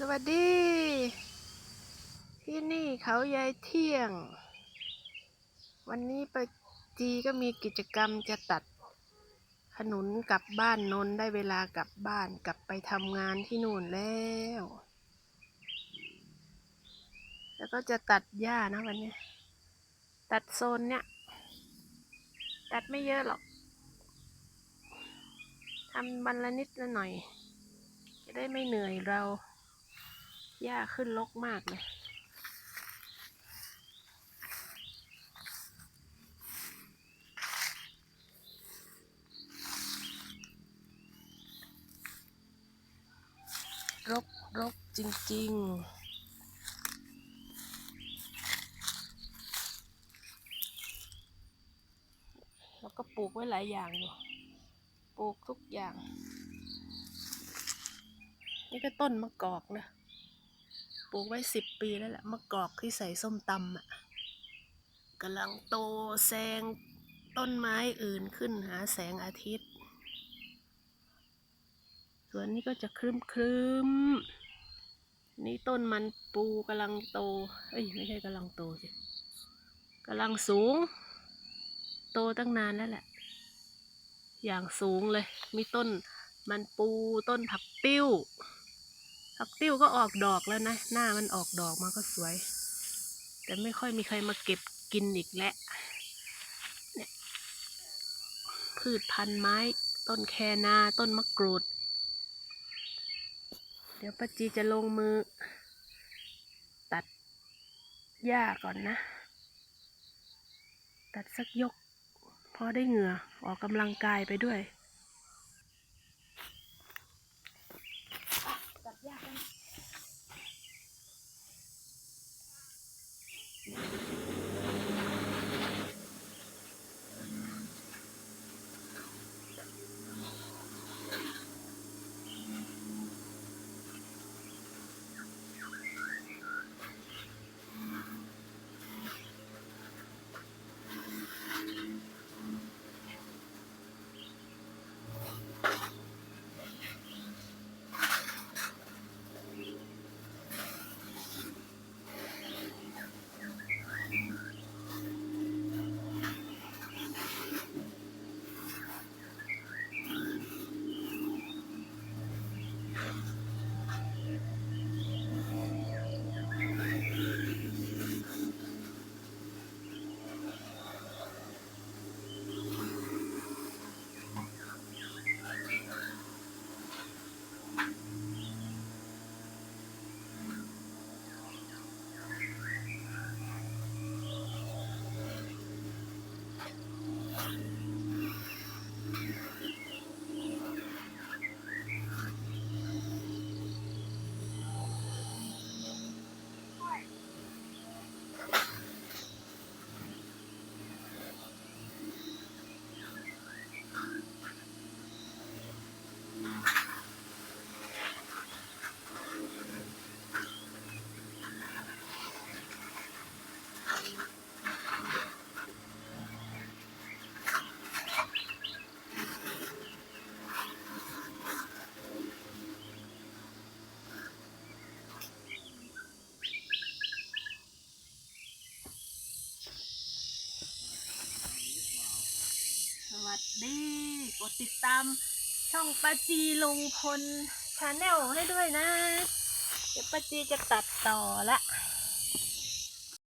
สวัสดี ที่นี่เขายายเที่ยง วันนี้ปจีก็มีกิจกรรมจะตัดขนุนกลับบ้านนนได้เวลากลับบ้านกลับไปทำงานที่นู่นแล้ว แล้วก็จะตัดหญ้านะวันนี้ ตัดโซนเนี้ยตัดไม่เยอะหรอกทำวันละนิดละหน่อย จะได้ไม่เหนื่อยเรา หญ้าขึ้นรกมากเลยรกรกจริงๆแล้วก็ปลูกไว้หลายอย่างอยู่ ปลูกทุกอย่าง นี่ก็ต้นมะกอกนะ ปลูกไว้สิบปีแล้วแหละมะกอกที่ใส่ส้มตำอะกำลังโตแซงต้นไม้อื่นขึ้นหาแสงอาทิตย์ ส่วนนี้ก็จะครึ้มครึ้มๆนี่ต้นมันปูกำลังโต เอ้ยไม่ใช่กำลังโตสิกำลังสูง โตตั้งนานแล้วแหละ อย่างสูงเลย มีต้นมันปูต้นผักติ้ว ผักติ้วก็ออกดอกแล้วนะ หน้ามันออกดอกมาก็สวย แต่ไม่ค่อยมีใครมาเก็บกินอีกแล้วเนี่ยพืชพันธุ์ไม้ ต้นแคนาต้นมะกรูด เดี๋ยวป้าจีจะลงมือ ตัดหญ้าก่อนนะ ตัดสักยก พอได้เหงื่อออกกำลังกายไปด้วย วัสดี กดติดตามช่องปาจีลงพลชาแนลให้ด้วยนะ เดี๋ยวปาจีจะตัดต่อละ